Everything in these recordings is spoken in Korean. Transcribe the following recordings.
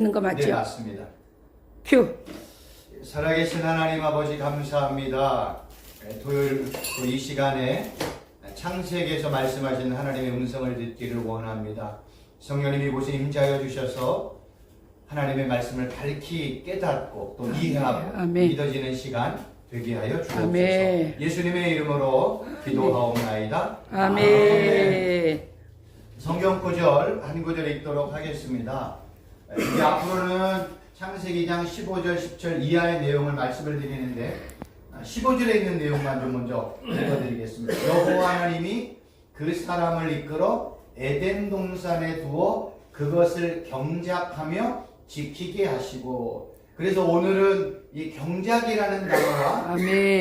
있는 거 네, 맞죠? 맞습니다. 큐. 살아계신 하나님 아버지 감사합니다. 네, 토요일 또이 시간에 창세기에서 말씀하신 하나님의 음성을 듣기를 원합니다. 성령님이 이곳에 임자여 주셔서 하나님의 말씀을 밝히 깨닫고 또 이해하고 아멘. 믿어지는 시간 되게 하여 주옵소서. 아멘. 예수님의 이름으로 기도하옵나이다. 아멘. 성경 구절 한 구절 읽도록 하겠습니다. 이제 앞으로는 창세기장 15절, 10절 이하의 내용을 말씀을 드리는데 15절에 있는 내용만 좀 먼저 읽어드리겠습니다. 여호와 하나님이 그 사람을 이끌어 에덴 동산에 두어 그것을 경작하며 지키게 하시고 그래서 오늘은 이 경작이라는 단어와.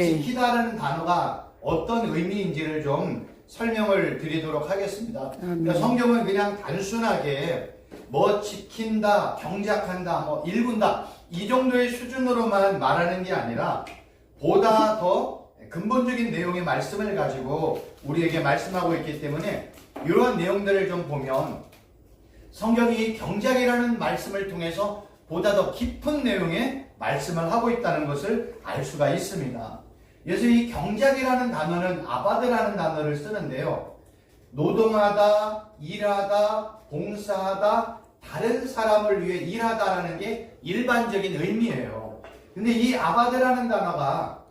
지키다라는 단어가 어떤 의미인지를 좀 설명을 드리도록 하겠습니다. 그러니까 성경은 그냥 단순하게 뭐 지킨다, 경작한다, 뭐 일군다 이 정도의 수준으로만 말하는 게 아니라 보다 더 근본적인 내용의 말씀을 가지고 우리에게 말씀하고 있기 때문에 이러한 내용들을 좀 보면 성경이 경작이라는 말씀을 통해서 보다 더 깊은 내용의 말씀을 하고 있다는 것을 알 수가 있습니다. 그래서 이 경작이라는 단어는 아바드라는 단어를 쓰는데요. 노동하다, 일하다, 봉사하다, 다른 사람을 위해 일하다라는 게 일반적인 의미예요. 근데 이 아바드라는 단어가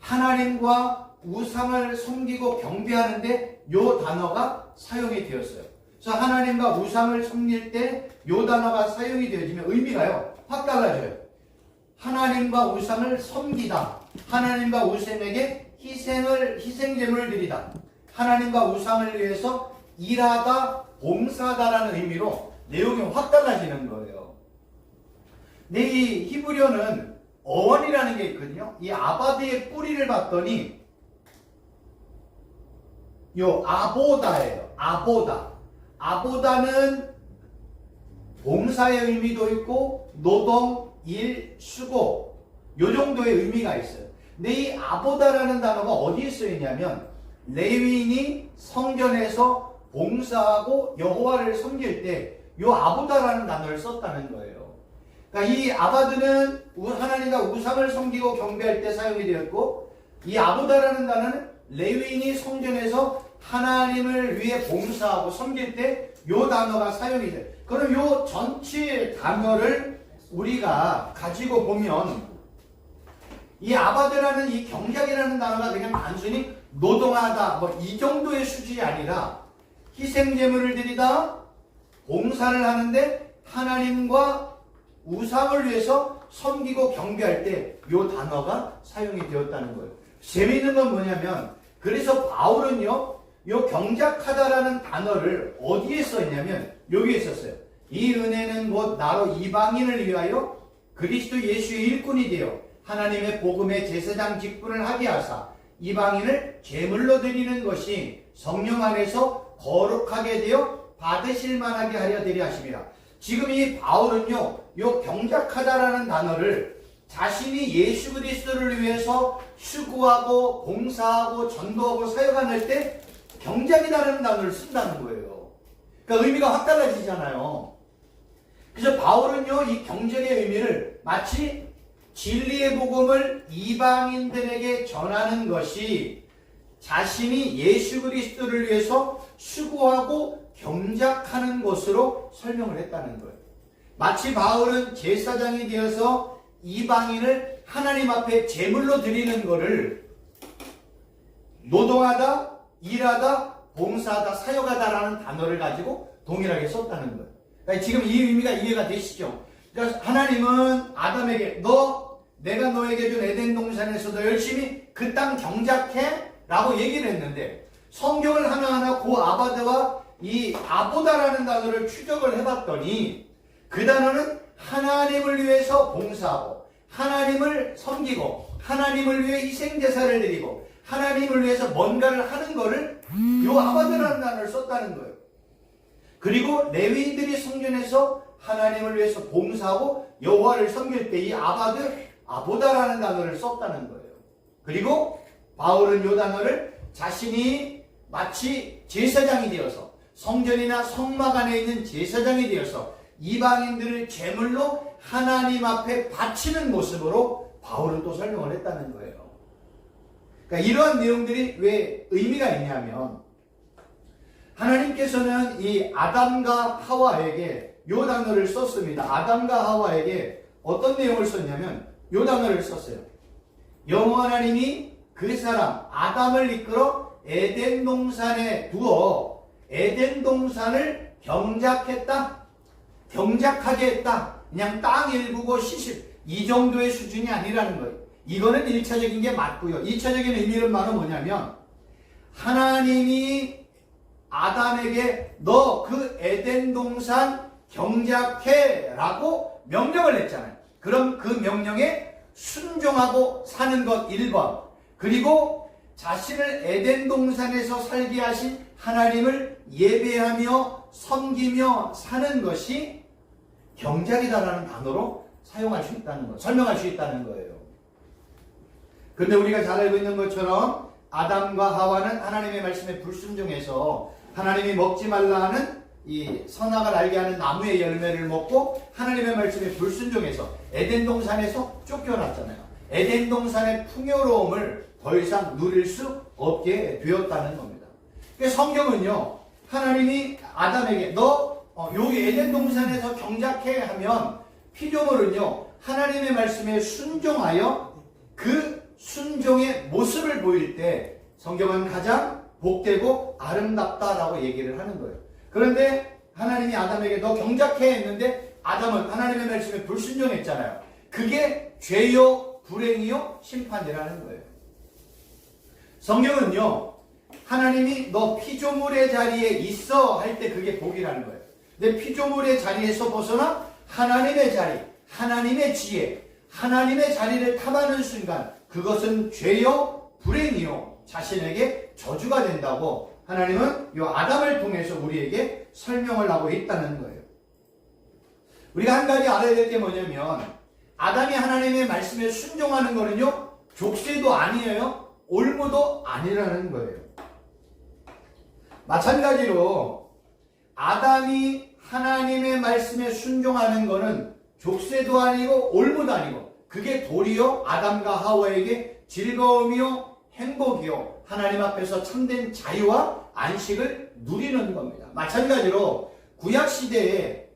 하나님과 우상을 섬기고 경배하는데 요 단어가 사용이 되었어요. 그래서 하나님과 우상을 섬길 때 요 단어가 사용이 되어지면 의미가요 확 달라져요. 하나님과 우상을 섬기다. 하나님과 우상에게 희생을 희생 제물을 드리다. 하나님과 우상을 위해서 일하다, 봉사다라는 의미로 내용이 확 달라지는 거예요. 근데 이 히브리어는 어원이라는 게 있거든요. 이 아바드의 뿌리를 봤더니 요 아보다예요. 아보다. 아보다는 봉사의 의미도 있고 노동, 일, 수고 요 정도의 의미가 있어요. 근데 이 아보다라는 단어가 어디에 쓰여 있냐면 레위인이 성전에서 봉사하고 여호와를 섬길 때 요 아보다라는 단어를 썼다는 거예요. 그러니까 이 아바드는 우- 하나님과 우상을 섬기고 경배할 때 사용이 되었고 이 아보다라는 단어는 레위인이 성전에서 하나님을 위해 봉사하고 섬길 때 요 단어가 사용이 돼. 그럼 요 전체 단어를 우리가 가지고 보면 이 아바드라는 이 경작이라는 단어가 그냥 단순히 노동하다 뭐 이 정도의 수준이 아니라 희생 제물을 드리다 봉사를 하는데 하나님과 우상을 위해서 섬기고 경배할 때요 단어가 사용이 되었다는 거예요. 재미있는 건 뭐냐면 그래서 바울은요 요 경작하다라는 단어를 어디에 써있냐면 여기에 썼어요. 이 은혜는 곧 나로 이방인을 위하여 그리스도 예수의 일꾼이 되어 하나님의 복음의 제사장 직분을 하게 하사 이방인을 제물로 드리는 것이 성령 안에서 거룩하게 되어 받으실 만하게 하려 되리 하십니다. 지금 이 바울은요, 요 경작하다라는 단어를 자신이 예수 그리스도를 위해서 수고하고 봉사하고 전도하고 사역할 때 경작이라는 단어를 쓴다는 거예요. 그러니까 의미가 확 달라지잖아요. 그래서 바울은요, 이 경작의 의미를 마치 진리의 복음을 이방인들에게 전하는 것이 자신이 예수 그리스도를 위해서 수고하고 경작하는 것으로 설명을 했다는 거예요. 마치 바울은 제사장이 되어서 이방인을 하나님 앞에 제물로 드리는 것을 노동하다, 일하다, 봉사하다, 사역하다라는 단어를 가지고 동일하게 썼다는 거예요. 그러니까 지금 이 의미가 이해가 되시죠? 그러니까 하나님은 아담에게 너 내가 너에게 준 에덴 동산에서도 열심히 그 땅 경작해 라고 얘기를 했는데 성경을 하나하나 고 아바드와 이 아보다라는 단어를 추적을 해봤더니 그 단어는 하나님을 위해서 봉사하고 하나님을 섬기고 하나님을 위해 희생제사를 드리고 하나님을 위해서 뭔가를 하는 거를 요 아바드라는 단어를 썼다는 거예요. 그리고 레위인들이 성전에서 하나님을 위해서 봉사하고 여호와를 섬길 때 이 아바드 아보다라는 단어를 썼다는 거예요. 그리고 바울은 이 단어를 자신이 마치 제사장이 되어서 성전이나 성막 안에 있는 제사장이 되어서 이방인들을 제물로 하나님 앞에 바치는 모습으로 바울은 또 설명을 했다는 거예요. 그러니까 이러한 내용들이 왜 의미가 있냐면 하나님께서는 이 아담과 하와에게 요 단어를 썼습니다. 아담과 하와에게 어떤 내용을 썼냐면 요 단어를 썼어요. 여호와 하나님이 그 사람 아담을 이끌어 에덴 동산에 두어 에덴 동산을 경작했다. 경작하게 했다. 그냥 땅 일구고 시실 이 정도의 수준이 아니라는 거예요. 이거는 1차적인 게 맞고요. 2차적인 의미는 바로 뭐냐면 하나님이 아담에게 너 그 에덴 동산 경작해라고 명령을 했잖아요. 그럼 그 명령에 순종하고 사는 것 1번. 그리고 자신을 에덴 동산에서 살게 하신 하나님을 예배하며 섬기며 사는 것이 경작이다라는 단어로 사용할 수 있다는 거, 설명할 수 있다는 거예요. 근데 우리가 잘 알고 있는 것처럼 아담과 하와는 하나님의 말씀에 불순종해서 하나님이 먹지 말라 하는 이 선악을 알게 하는 나무의 열매를 먹고 하나님의 말씀에 불순종해서 에덴 동산에서 쫓겨났잖아요. 에덴 동산의 풍요로움을 더 이상 누릴 수 없게 되었다는 겁니다. 그러니까 성경은요, 하나님이 아담에게 너 어, 여기 에덴 동산에서 경작해 하면 피조물은요 하나님의 말씀에 순종하여 그 순종의 모습을 보일 때 성경은 가장 복되고 아름답다라고 얘기를 하는 거예요. 그런데 하나님이 아담에게 너 경작해 했는데 아담은 하나님의 말씀에 불순종했잖아요. 그게 죄요, 불행이요, 심판이라는 거예요. 성경은요, 하나님이 너 피조물의 자리에 있어 할 때 그게 복이라는 거예요. 내 피조물의 자리에서 벗어나 하나님의 자리, 하나님의 지혜, 하나님의 자리를 탐하는 순간 그것은 죄요, 불행이요, 자신에게 저주가 된다고 하나님은 이 아담을 통해서 우리에게 설명을 하고 있다는 거예요. 우리가 한 가지 알아야 될 게 뭐냐면 아담이 하나님의 말씀에 순종하는 거는요 족쇄도 아니에요 올무도 아니라는 거예요. 마찬가지로 아담이 하나님의 말씀에 순종하는 거는 족쇄도 아니고 올무도 아니고 그게 도리어 아담과 하와에게 즐거움이요 행복이요 하나님 앞에서 참된 자유와 안식을 누리는 겁니다. 마찬가지로 구약 시대에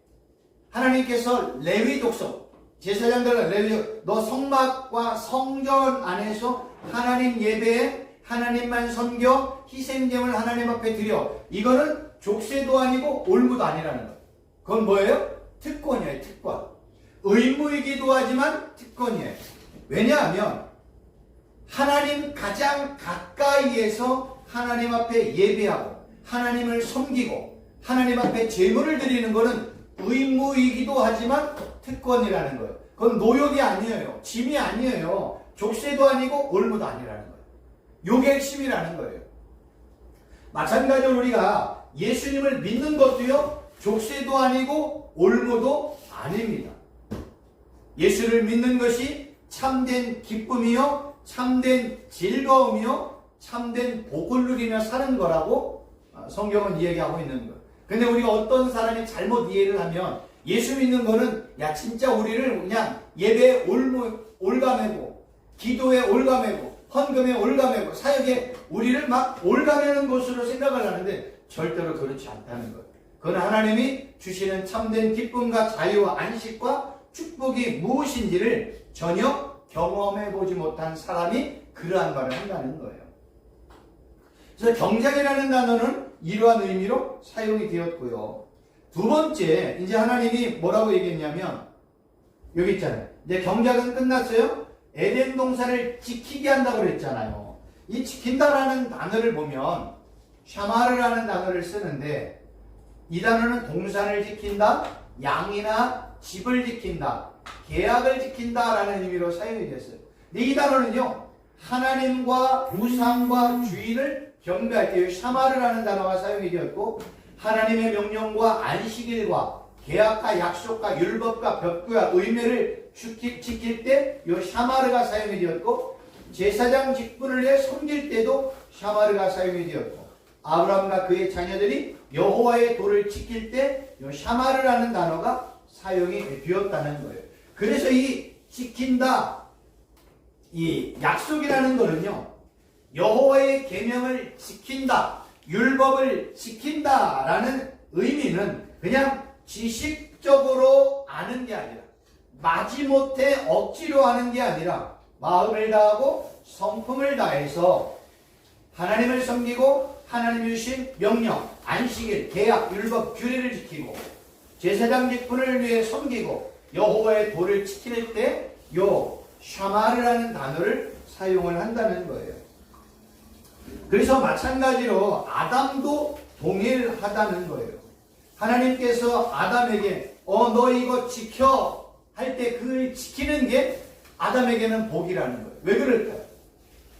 하나님께서 레위 독성 제사장들은 레위 너 성막과 성전 안에서 하나님 예배에 하나님만 섬겨 희생제물 하나님 앞에 드려 이거는 족쇄도 아니고 올무도 아니라는 거예요. 그건 뭐예요? 특권이에요, 특권. 의무이기도 하지만 특권이에요. 왜냐하면 하나님 가장 가까이에서 하나님 앞에 예배하고 하나님을 섬기고 하나님 앞에 제물을 드리는 것은 의무이기도 하지만 특권이라는 거예요. 그건 노역이 아니에요. 짐이 아니에요. 족쇄도 아니고 올무도 아니라는 거예요. 요게 핵심이라는 거예요. 마찬가지로 우리가 예수님을 믿는 것도요, 족쇄도 아니고 올무도 아닙니다. 예수를 믿는 것이 참된 기쁨이요, 참된 즐거움이요, 참된 복을 누리며 사는 거라고 어, 성경은 이야기하고 있는 거예요. 근데 우리가 어떤 사람이 잘못 이해를 하면 예수 믿는 거는 야 진짜 우리를 그냥 예배에 올무, 올가매고 기도에 올가매고 헌금에 올가매고 사역에 우리를 막 올가매는 것으로 생각을 하는데 절대로 그렇지 않다는 거예요. 그건 하나님이 주시는 참된 기쁨과 자유와 안식과 축복이 무엇인지를 전혀 경험해 보지 못한 사람이 그러한 말을 한다는 거예요. 그래서 경작이라는 단어는 이러한 의미로 사용이 되었고요. 두 번째, 이제 하나님이 뭐라고 얘기했냐면, 여기 있잖아요. 이제 경작은 끝났어요? 에덴 동산을 지키게 한다고 그랬잖아요. 이 지킨다라는 단어를 보면, 샤마르라는 단어를 쓰는데, 이 단어는 동산을 지킨다, 양이나 집을 지킨다, 계약을 지킨다라는 의미로 사용이 됐어요. 이 단어는요, 하나님과 우상과 주인을 경배할 때 샤마르라는 단어가 사용이 되었고 하나님의 명령과 안식일과 계약과 약속과 율법과 벽과 의례를 지킬, 지킬 때 이 샤마르가 사용이 되었고 제사장 직분을 내 섬길 때도 샤마르가 사용이 되었고 아브라함과 그의 자녀들이 여호와의 도를 지킬 때 이 샤마르라는 단어가 사용이 되었다는 거예요. 그래서 이 지킨다 이 약속이라는 거는요. 여호와의 계명을 지킨다, 율법을 지킨다라는 의미는 그냥 지식적으로 아는 게 아니라 마지못해 억지로 하는 게 아니라 마음을 다하고 성품을 다해서 하나님을 섬기고 하나님이 주신 명령, 안식일, 계약, 율법, 규례를 지키고 제사장 직분을 위해 섬기고 여호와의 도를 지킬 때 요 샤마르라는 단어를 사용을 한다는 거예요. 그래서 마찬가지로 아담도 동일하다는 거예요. 하나님께서 아담에게 어 너 이거 지켜 할 때 그걸 지키는 게 아담에게는 복이라는 거예요. 왜 그럴까요?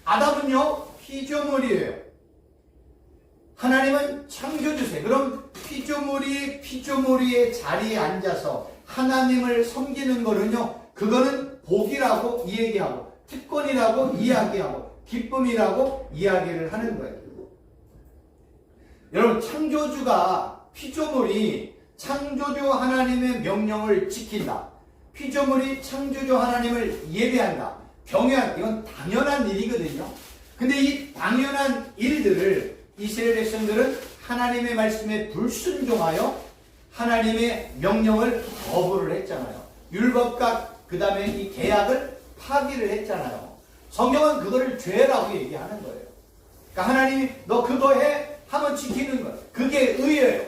아담은요 피조물이에요. 하나님은 창조주세요. 그럼 피조물이 피조물이의 자리에 앉아서 하나님을 섬기는 거는요, 그거는 복이라고 이야기하고, 특권이라고 이야기하고, 기쁨이라고 이야기를 하는 거예요. 여러분, 창조주가 피조물이 창조주 하나님의 명령을 지킨다. 피조물이 창조주 하나님을 예배한다. 경외한, 이건 당연한 일이거든요. 근데 이 당연한 일들을 이스라엘 백성들은 하나님의 말씀에 불순종하여 하나님의 명령을 거부를 했잖아요. 율법과 그 다음에 이 계약을 파기를 했잖아요. 성경은 그거를 죄라고 얘기하는 거예요. 그러니까 하나님이 너 그거 해 하면 지키는 거예요. 그게 의예요.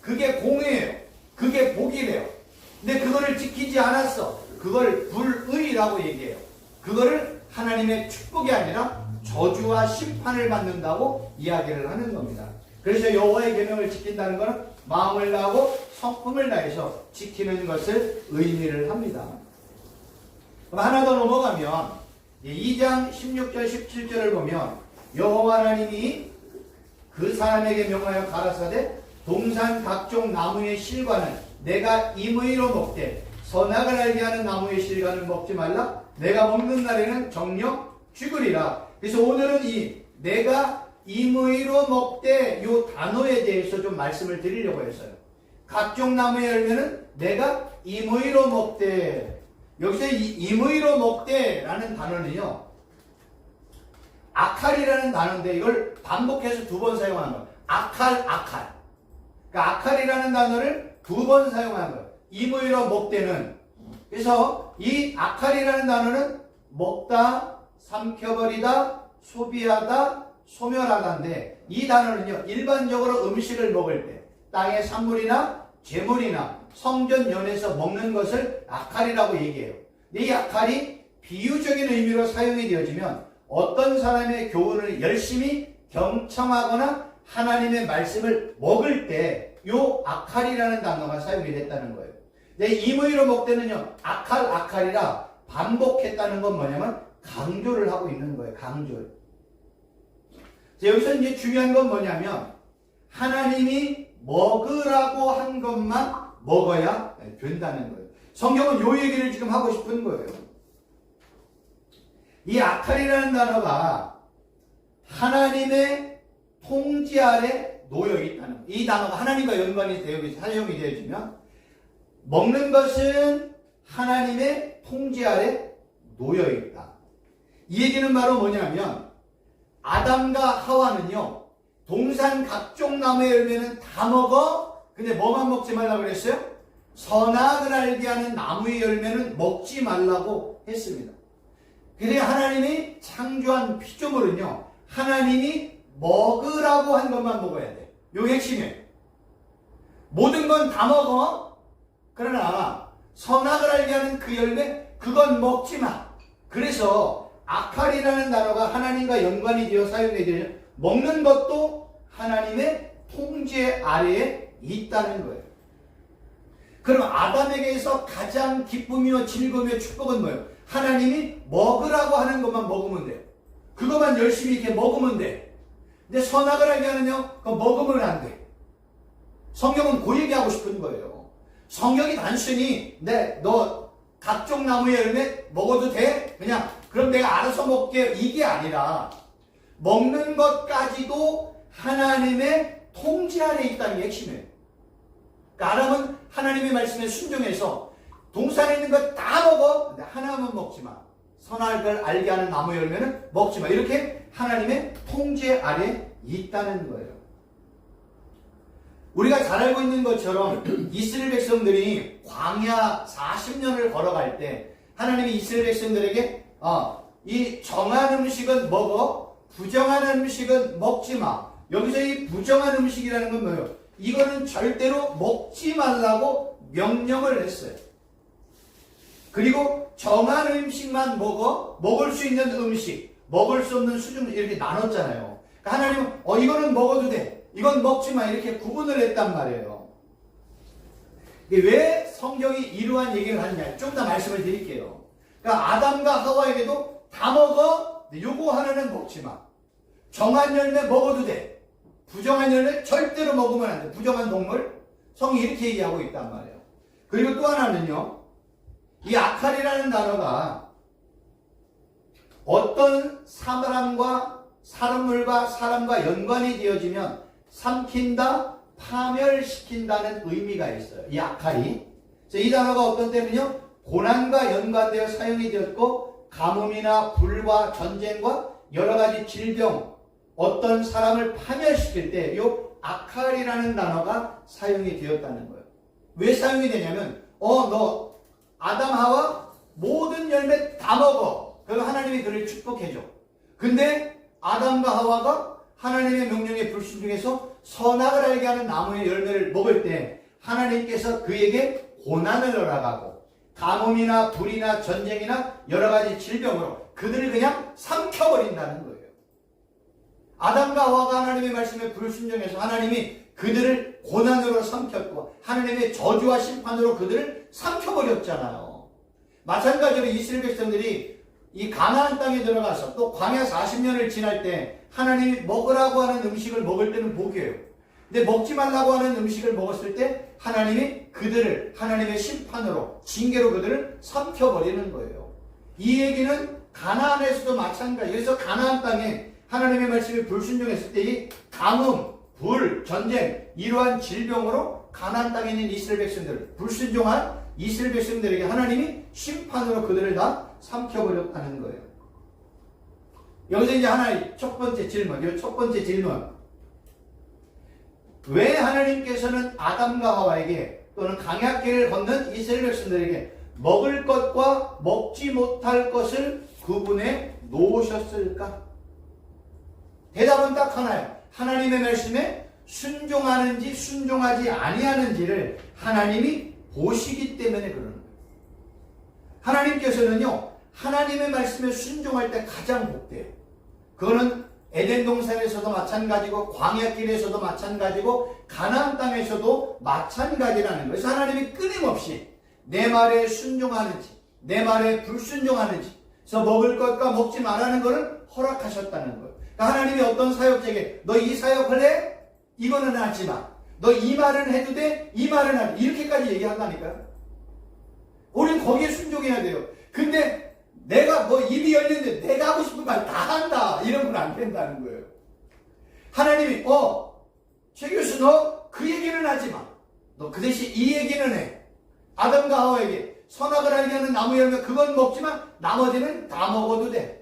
그게 공의예요. 그게 복이래요. 근데 그거를 지키지 않았어. 그걸 불의라고 얘기해요. 그거를 하나님의 축복이 아니라 저주와 심판을 받는다고 이야기를 하는 겁니다. 그래서 여호와의 계명을 지킨다는 것은 마음을 다하고 성품을 다해서 지키는 것을 의미를 합니다. 하나 더 넘어가면 2장 16절 17절을 보면 여호와 하나님이 그 사람에게 명하여 가라사대 동산 각종 나무의 실과는 내가 임의로 먹되 선악을 알게 하는 나무의 실과는 먹지 말라. 내가 먹는 날에는 정령 죽으리라. 그래서 오늘은 이 내가 임의로 먹되 요 단어에 대해서 좀 말씀을 드리려고 했어요. 각종 나무의 열매는 내가 임의로 먹되 여기서 이 임의로 먹되라는 단어는요 아칼이라는 단어인데 이걸 반복해서 두 번 사용하는 거예요. 아칼, 아칼. 그러니까 아칼이라는 단어를 두 번 사용하는 거예요. 임의로 먹되는. 그래서 이 아칼이라는 단어는 먹다, 삼켜버리다, 소비하다, 소멸하다인데 이 단어는요 일반적으로 음식을 먹을 때 땅의 산물이나 재물이나 성전연에서 먹는 것을 아칼이라고 얘기해요. 이 아칼이 비유적인 의미로 사용이 되어지면 어떤 사람의 교훈을 열심히 경청하거나 하나님의 말씀을 먹을 때 요 아칼이라는 단어가 사용이 됐다는 거예요. 근데 임의로 먹때는요 아칼 아칼이라 반복했다는 건 뭐냐면 강조를 하고 있는 거예요. 강조를. 자, 여기서 이제 중요한 건 뭐냐면 하나님이 먹으라고 한 것만 먹어야 된다는 거예요. 성경은 요 얘기를 지금 하고 싶은 거예요. 이 아칼이라는 단어가 하나님의 통지 아래 놓여 있다는. 이 단어가 하나님과 연관이 되어 사용이 되어지면 먹는 것은 하나님의 통지 아래 놓여 있다. 이 얘기는 바로 뭐냐면 아담과 하와는요 동산 각종 나무의 열매는 다 먹어 근데 뭐만 먹지 말라 그랬어요? 선악을 알게 하는 나무의 열매는 먹지 말라고 했습니다. 그래 하나님이 창조한 피조물은요 하나님이 먹으라고 한 것만 먹어야 돼. 요 핵심이에요. 모든 건 다 먹어. 그러나 선악을 알게 하는 그 열매 그건 먹지 마. 그래서 아칼이라는 단어가 하나님과 연관이 되어 사용되게 되죠. 먹는 것도 하나님의 통제 아래에 있다는 거예요. 그럼 아담에게서 가장 기쁨이요 즐거움이요 축복은 뭐예요? 하나님이 먹으라고 하는 것만 먹으면 돼. 그것만 열심히 이렇게 먹으면 돼. 근데 선악을 알게 하는요, 그거 먹으면 안 돼. 성경은 그 얘기하고 싶은 거예요. 성경이 단순히, 네, 너 각종 나무의 열매 먹어도 돼? 그냥, 그럼 내가 알아서 먹게. 이게 아니라, 먹는 것까지도 하나님의 통제 아래 있다는 게 핵심이에요. 아람은 하나님의 말씀에 순종해서 동산에 있는 거다 먹어. 근데 하나만 먹지 마. 선할 걸 알게 하는 나무 열매는 먹지 마. 이렇게 하나님의 통제 아래 있다는 거예요. 우리가 잘 알고 있는 것처럼 이스라엘 백성들이 광야 40년을 걸어갈 때 하나님이 이스라엘 백성들에게 어, 이 정한 음식은 먹어 부정한 음식은 먹지 마. 여기서 이 부정한 음식이라는 건 뭐예요? 이거는 절대로 먹지 말라고 명령을 했어요. 그리고 정한 음식만 먹어 먹을 수 있는 음식, 먹을 수 없는 수준 이렇게 나눴잖아요. 그러니까 하나님은 어 이거는 먹어도 돼, 이건 먹지 마 이렇게 구분을 했단 말이에요. 왜 성경이 이러한 얘기를 하느냐 좀 더 말씀을 드릴게요. 그러니까 아담과 하와에게도 다 먹어, 요거 하나는 먹지 마. 정한 열매 먹어도 돼. 부정한 열매 절대로 먹으면 안 돼. 부정한 동물 성이 이렇게 얘기하고 있단 말이에요. 그리고 또 하나는요. 이 아칼이라는 단어가 어떤 사람과 사람물과 사람과 연관이 되어지면 삼킨다, 파멸시킨다는 의미가 있어요. 이 아칼이. 이 단어가 어떤 때면요. 고난과 연관되어 사용이 되었고 가뭄이나 불과 전쟁과 여러 가지 질병 어떤 사람을 파멸시킬 때 이 아칼이라는 단어가 사용이 되었다는 거예요. 왜 사용이 되냐면 어 너 아담 하와 모든 열매 다 먹어. 그럼 하나님이 그를 축복해줘. 근데 아담과 하와가 하나님의 명령에 불순종해서 선악을 알게 하는 나무의 열매를 먹을 때 하나님께서 그에게 고난을 허락하고 가뭄이나 불이나 전쟁이나 여러 가지 질병으로 그들을 그냥 삼켜버린다는 거예요. 아담과 하와가 하나님의 말씀에 불순종해서 하나님이 그들을 고난으로 삼켰고 하나님의 저주와 심판으로 그들을 삼켜버렸잖아요. 마찬가지로 이스라엘 백성들이 이 가나안 땅에 들어가서 또 광야 40년을 지날 때 하나님이 먹으라고 하는 음식을 먹을 때는 복이에요. 근데 먹지 말라고 하는 음식을 먹었을 때 하나님이 그들을 하나님의 심판으로 징계로 그들을 삼켜버리는 거예요. 이 얘기는 가나안에서도 마찬가지. 그래서 가나안 땅에 하나님의 말씀에 불순종했을 때이 가뭄, 불, 전쟁 이러한 질병으로 가나안 땅에 있는 이스라엘 백성들 불순종한 이스라엘 백성들에게 하나님이 심판으로 그들을 다 삼켜버렸다는 거예요. 여기서 이제 하나의 첫 번째 질문, 이 첫 번째 질문. 왜 하나님께서는 아담과 하와에게 또는 강약길을 걷는 이스라엘 백성들에게 먹을 것과 먹지 못할 것을 구분해 놓으셨을까? 대답은 딱 하나예요. 하나님의 말씀에 순종하는지 순종하지 아니하는지를 하나님이 보시기 때문에 그러는 거예요. 하나님께서는요, 하나님의 말씀에 순종할 때 가장 복돼요. 그거는 에덴 동산에서도 마찬가지고 광야길에서도 마찬가지고 가나안 땅에서도 마찬가지라는 거예요. 하나님이 끊임없이 내 말에 순종하는지 내 말에 불순종하는지 그래서 먹을 것과 먹지 말라는 것을 허락하셨다는 거예요. 그러니까 하나님이 어떤 사역자에게 너 이 사역할래? 이거는 하지 마. 너 이 말은 해도 돼? 이 말은 하지 이렇게까지 얘기한다니까요. 우린 거기에 순종해야 돼요. 근데 내가 뭐 입이 열렸는데 내가 하고 싶은 말 다 한다. 이러면 안 된다는 거예요. 하나님이 어, 최 교수 너 그 얘기는 하지 마. 너 그 대신 이 얘기는 해. 아담과 하와에게 선악을 알게 하는 나무 열매 그건 먹지만 나머지는 다 먹어도 돼.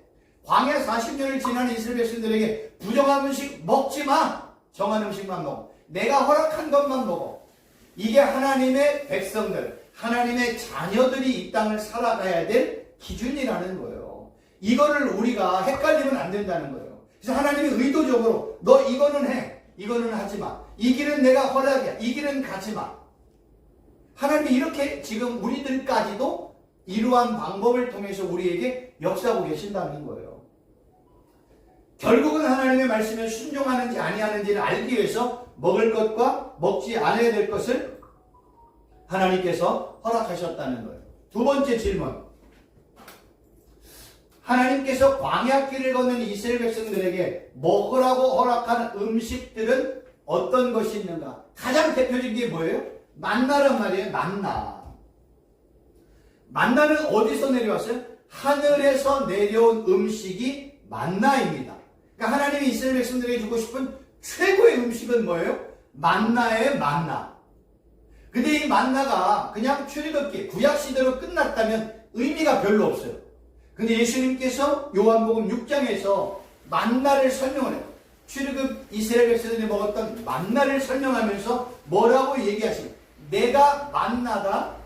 광야 40년을 지난 이스라엘 백성들에게 부정한 음식 먹지 마. 정한 음식만 먹어. 내가 허락한 것만 먹어. 이게 하나님의 백성들, 하나님의 자녀들이 이 땅을 살아가야 될 기준이라는 거예요. 이거를 우리가 헷갈리면 안 된다는 거예요. 그래서 하나님이 의도적으로 너 이거는 해. 이거는 하지 마. 이 길은 내가 허락이야. 이 길은 가지 마. 하나님이 이렇게 지금 우리들까지도 이러한 방법을 통해서 우리에게 역사하고 계신다는 거예요. 결국은 하나님의 말씀에 순종하는지 아니하는지를 알기 위해서 먹을 것과 먹지 않아야 될 것을 하나님께서 허락하셨다는 거예요. 두 번째 질문. 하나님께서 광야길을 걷는 이스라엘 백성들에게 먹으라고 허락한 음식들은 어떤 것이 있는가? 가장 대표적인 게 뭐예요? 만나란 말이에요. 만나. 만나는 어디서 내려왔어요? 하늘에서 내려온 음식이 만나입니다. 그러니까 하나님이 이스라엘 백성들에게 주고 싶은 최고의 음식은 뭐예요? 만나의 만나. 근데 이 만나가 그냥 출애굽기 구약 시대로 끝났다면 의미가 별로 없어요. 근데 예수님께서 요한복음 6장에서 만나를 설명을 해요. 출애굽 이스라엘 백성들이 먹었던 만나를 설명하면서 뭐라고 얘기하시고 내가 만나다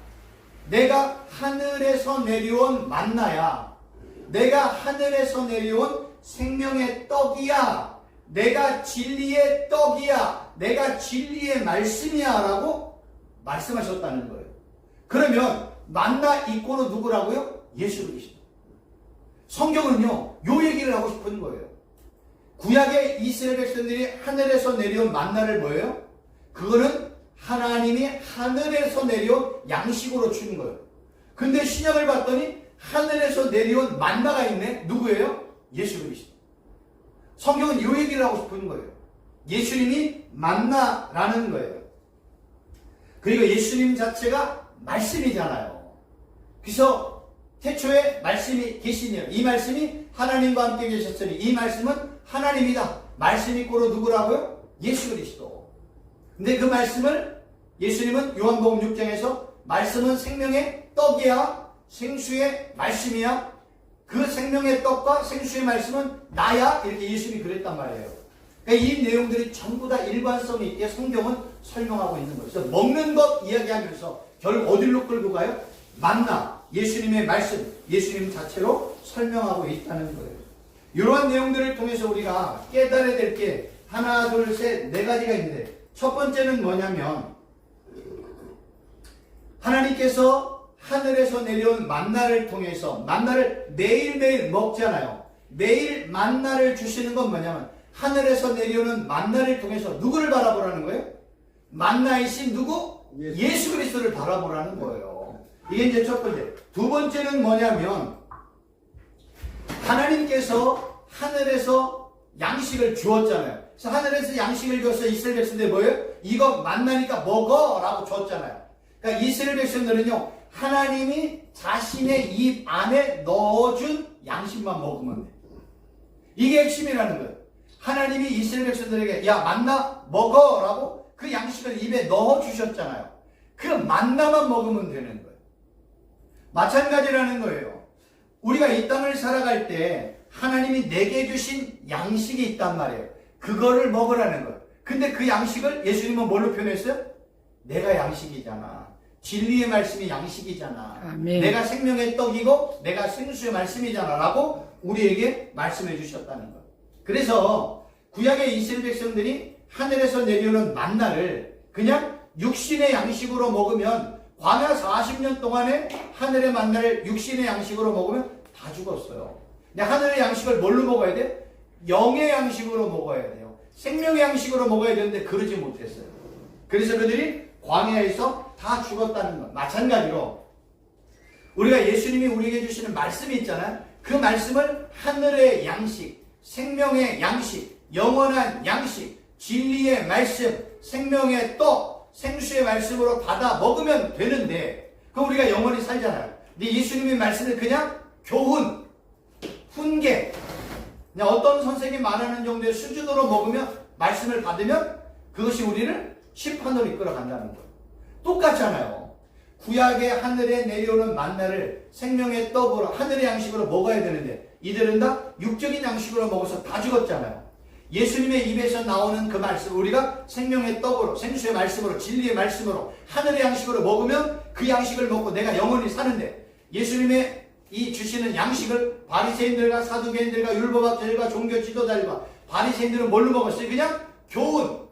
내가 하늘에서 내려온 만나야 내가 하늘에서 내려온 생명의 떡이야 내가 진리의 떡이야 내가 진리의 말씀이야 라고 말씀하셨다는 거예요 그러면 만나 이꼬는 누구라고요? 예수 그리스도 성경은요 요 얘기를 하고 싶은 거예요 구약의 이스라엘 백성들이 하늘에서 내려온 만나를 뭐예요? 그거는 하나님이 하늘에서 내려온 양식으로 주는 거예요. 근데 신약을 봤더니 하늘에서 내려온 만나가 있네. 누구예요? 예수 그리스도. 성경은 이 얘기를 하고 싶은 거예요. 예수님이 만나라는 거예요. 그리고 예수님 자체가 말씀이잖아요. 그래서 태초에 말씀이 계시네요. 이 말씀이 하나님과 함께 계셨으니 이 말씀은 하나님이다. 말씀이 고로 누구라고요? 예수 그리스도. 근데 그 말씀을 예수님은 요한복음 6장에서 말씀은 생명의 떡이야. 생수의 말씀이야. 그 생명의 떡과 생수의 말씀은 나야. 이렇게 예수님이 그랬단 말이에요. 그러니까 이 내용들이 전부 다 일관성 있게 성경은 설명하고 있는. 그래서 먹는 것 이야기하면서 결국 어디로 끌고 가요? 만나. 예수님의 말씀, 예수님 자체로 설명하고 있다는 거예요. 이러한 내용들을 통해서 우리가 깨달아야 될 게 하나, 둘, 셋, 네 가지가 있는데 첫 번째는 뭐냐면 하나님께서 하늘에서 내려온 만나를 통해서 만나를 매일매일 먹잖아요. 매일 만나를 주시는 건 뭐냐면 하늘에서 내려오는 만나를 통해서 누구를 바라보라는 거예요? 만나이신 누구? 예수. 예수 그리스도를 바라보라는 거예요. 이게 이제 첫 번째. 두 번째는 뭐냐면 하나님께서 하늘에서 양식을 주었잖아요. 그래서 하늘에서 양식을 줘서 이스라엘 백성들 뭐예요? 이거 만나니까 먹어라고 줬잖아요. 그러니까 이스라엘 백성들은요 하나님이 자신의 입 안에 넣어준 양식만 먹으면 돼. 이게 핵심이라는 거예요. 하나님이 이스라엘 백성들에게 야 만나 먹어라고 그 양식을 입에 넣어 주셨잖아요. 그 만나만 먹으면 되는 거예요. 마찬가지라는 거예요. 우리가 이 땅을 살아갈 때 하나님이 내게 주신 양식이 있단 말이에요. 그거를 먹으라는 거예요. 근데 그 양식을 예수님은 뭘로 표현했어요? 내가 양식이잖아. 진리의 말씀이 양식이잖아. 아멘. 내가 생명의 떡이고 내가 생수의 말씀이잖아. 라고 우리에게 말씀해 주셨다는 거예요. 그래서 구약의 이스라엘 백성들이 하늘에서 내려오는 만나를 그냥 육신의 양식으로 먹으면 광야 40년 동안에 하늘의 만나를 육신의 양식으로 먹으면 다 죽었어요. 근데 하늘의 양식을 뭘로 먹어야 돼? 영의 양식으로 먹어야 돼요. 생명의 양식으로 먹어야 되는데 그러지 못했어요. 그래서 그들이 광야에서 다 죽었다는 것. 마찬가지로 우리가 예수님이 우리에게 주시는 말씀이 있잖아요. 그 말씀을 하늘의 양식, 생명의 양식, 영원한 양식, 진리의 말씀, 생명의 떡, 생수의 말씀으로 받아 먹으면 되는데 그럼 우리가 영원히 살잖아요. 근데 예수님의 말씀을 그냥 교훈, 훈계, 그냥 어떤 선생이 말하는 정도의 수준으로 먹으면 말씀을 받으면 그것이 우리를 심판으로 이끌어 간다는 거예요. 똑같잖아요. 구약의 하늘에 내려오는 만나를 생명의 떡으로 하늘의 양식으로 먹어야 되는데 이들은 다 육적인 양식으로 먹어서 다 죽었잖아요. 예수님의 입에서 나오는 그 말씀 우리가 생명의 떡으로 생수의 말씀으로 진리의 말씀으로 하늘의 양식으로 먹으면 그 양식을 먹고 내가 영원히 사는데 예수님의 이 주시는 양식을 바리새인들과 사두개인들과 율법학자들과 종교 지도자들과 바리새인들은 뭘로 먹었어요? 그냥 교훈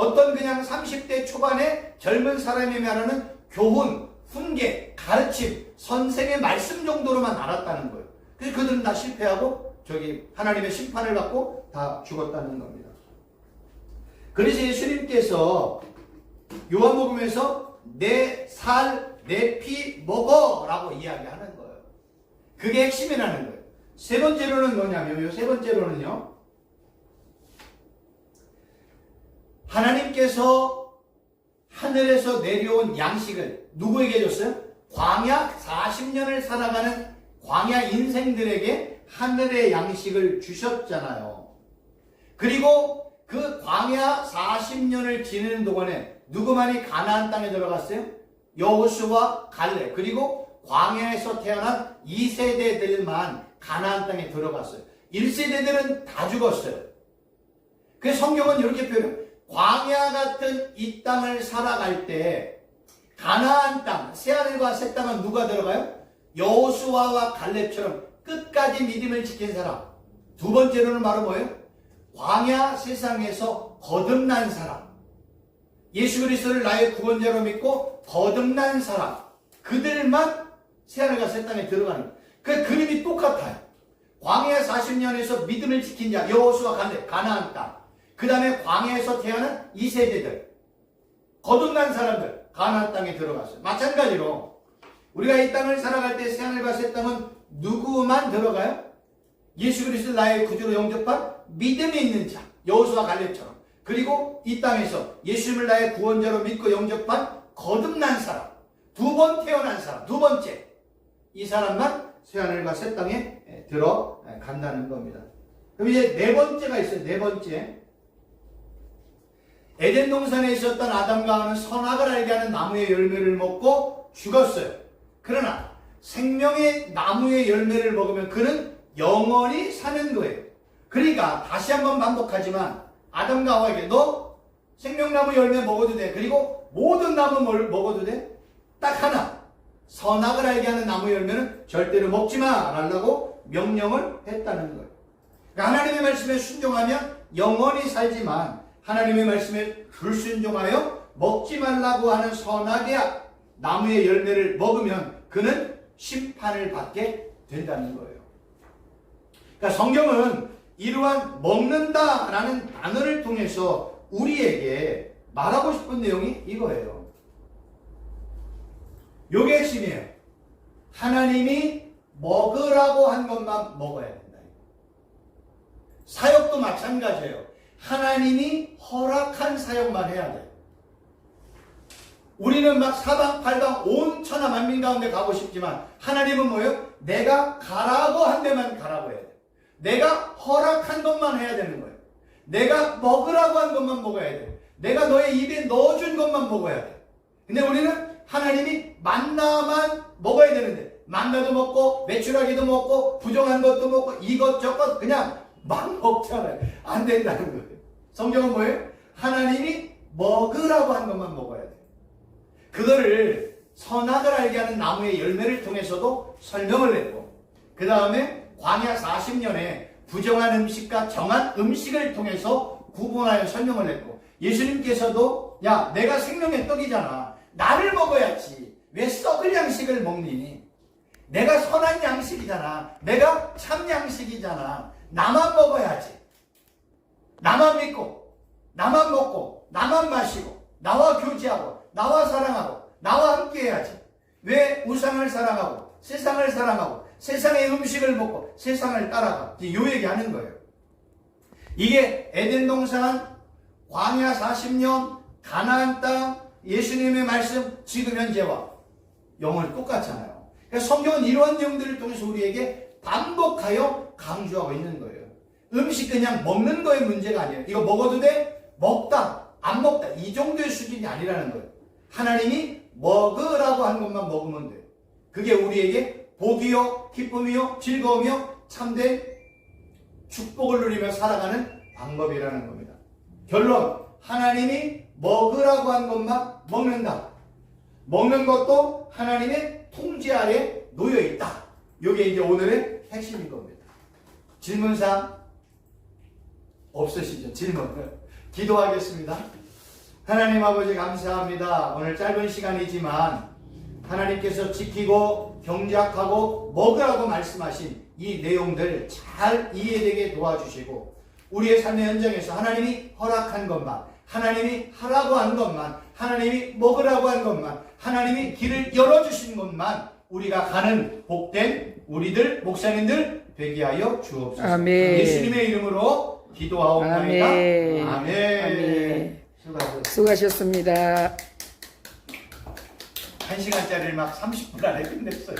어떤 그냥 30대 초반의 젊은 사람이 말하는 교훈, 훈계, 가르침, 선생의 말씀 정도로만 알았다는 거예요. 그래서 그들은 다 실패하고 저기 하나님의 심판을 받고 다 죽었다는 겁니다. 그래서 예수님께서 요한복음에서 내 살, 내 피 먹어 라고 이야기하는 거예요. 그게 핵심이라는 거예요. 세 번째로는 뭐냐면 요 세 번째로는요. 하나님께서 하늘에서 내려온 양식을 누구에게 줬어요? 광야 40년을 살아가는 광야 인생들에게 하늘의 양식을 주셨잖아요. 그리고 그 광야 40년을 지내는 동안에 누구만이 가나안 땅에 들어갔어요? 여호수와 갈렙 그리고 광야에서 태어난 2세대들만 가나안 땅에 들어갔어요. 1세대들은 다 죽었어요. 그 성경은 이렇게 표현해요. 광야 같은 이 땅을 살아갈 때 가나안 땅, 새하늘과 새 땅은 누가 들어가요? 여호수아와 갈렙처럼 끝까지 믿음을 지킨 사람. 두 번째로는 바로 뭐예요? 광야 세상에서 거듭난 사람. 예수 그리스도를 나의 구원자로 믿고 거듭난 사람. 그들만 새하늘과 새 땅에 들어가는. 그 그림이 똑같아요. 광야 40년에서 믿음을 지킨 자 여호수아 갈렙 가나안 땅. 그 다음에 광야에서 태어난 2세대들. 거듭난 사람들 가나안 땅에 들어갔어요. 마찬가지로 우리가 이 땅을 살아갈 때 새하늘과 새 땅은 누구만 들어가요? 예수 그리스도 나의 구주로 영접한 믿음이 있는 자 여호수아 갈렙처럼 그리고 이 땅에서 예수님을 나의 구원자로 믿고 영접한 거듭난 사람 두 번 태어난 사람 두 번째 이 사람만 새하늘과 새 땅에 들어간다는 겁니다. 그럼 이제 네 번째가 있어요. 네 번째 에덴 동산에 있었던 아담과 하와는 선악을 알게 하는 나무의 열매를 먹고 죽었어요. 그러나 생명의 나무의 열매를 먹으면 그는 영원히 사는 거예요. 그러니까 다시 한번 반복하지만 아담과 하와에게 너 생명나무 열매 먹어도 돼. 그리고 모든 나무 뭘 먹어도 돼. 딱 하나. 선악을 알게 하는 나무 열매는 절대로 먹지 말라고 명령을 했다는 거예요. 그러니까 하나님의 말씀에 순종하면 영원히 살지만 하나님의 말씀에 불순종하여 먹지 말라고 하는 선악의 나무의 열매를 먹으면 그는 심판을 받게 된다는 거예요. 그러니까 성경은 이러한 먹는다라는 단어를 통해서 우리에게 말하고 싶은 내용이 이거예요. 요게 핵심이에요. 하나님이 먹으라고 한 것만 먹어야 된다. 사역도 마찬가지예요. 하나님이 허락한 사역만 해야 돼요. 우리는 막 사방 팔방 온 천하 만민 가운데 가고 싶지만 하나님은 뭐예요? 내가 가라고 한 데만 가라고 해야 돼. 내가 허락한 것만 해야 되는 거예요. 내가 먹으라고 한 것만 먹어야 돼. 내가 너의 입에 넣어준 것만 먹어야 돼. 근데 우리는 하나님이 만나만 먹어야 되는데 만나도 먹고 매출하기도 먹고 부정한 것도 먹고 이것저것 그냥 막 먹잖아요. 안 된다는 거예요. 성경은 뭐예요? 하나님이 먹으라고 한 것만 먹어야 돼. 그거를 선악을 알게 하는 나무의 열매를 통해서도 설명을 했고 그 다음에 광야 40년에 부정한 음식과 정한 음식을 통해서 구분하여 설명을 했고 예수님께서도 야 내가 생명의 떡이잖아 나를 먹어야지 왜 썩을 양식을 먹니 내가 선한 양식이잖아 내가 참 양식이잖아 나만 먹어야지. 나만 믿고 나만 먹고 나만 마시고 나와 교제하고 나와 사랑하고 나와 함께 해야지. 왜 우상을 사랑하고 세상을 사랑하고 세상의 음식을 먹고 세상을 따라가? 요 얘기 하는 거예요. 이게 에덴 동산 광야 40년 가나안 땅 예수님의 말씀 지금 현재와 영원히 똑같잖아요. 그래서 성경은 이러한 내용들을 통해서 우리에게 반복하여 강조하고 있는 거예요 음식 그냥 먹는 거의 문제가 아니에요. 이거 먹어도 돼? 먹다, 안 먹다. 이 정도의 수준이 아니라는 거예요. 하나님이 먹으라고 한 것만 먹으면 돼요. 그게 우리에게 복이요, 기쁨이요, 즐거움이요, 참된 축복을 누리며 살아가는 방법이라는 겁니다. 결론, 하나님이 먹으라고 한 것만 먹는다. 먹는 것도 하나님의 통제 아래 놓여 있다. 이게 이제 오늘의 핵심인 겁니다. 질문상 없으시죠? 질문. 기도하겠습니다. 하나님 아버지 감사합니다. 오늘 짧은 시간이지만 하나님께서 지키고 경작하고 먹으라고 말씀하신 이 내용들 잘 이해되게 도와주시고 우리의 삶의 현장에서 하나님이 허락한 것만 하나님이 하라고 한 것만 하나님이 먹으라고 한 것만 하나님이 길을 열어주신 것만 우리가 가는 복된 우리들 목사님들 되게 하여 주옵소서 아멘. 예수님의 이름으로 기도하옵나이다 아멘. 아멘. 아멘. 수고하셨습니다. 수고하셨습니다. 한 시간짜리를 막 30분 안에 끝냈어요.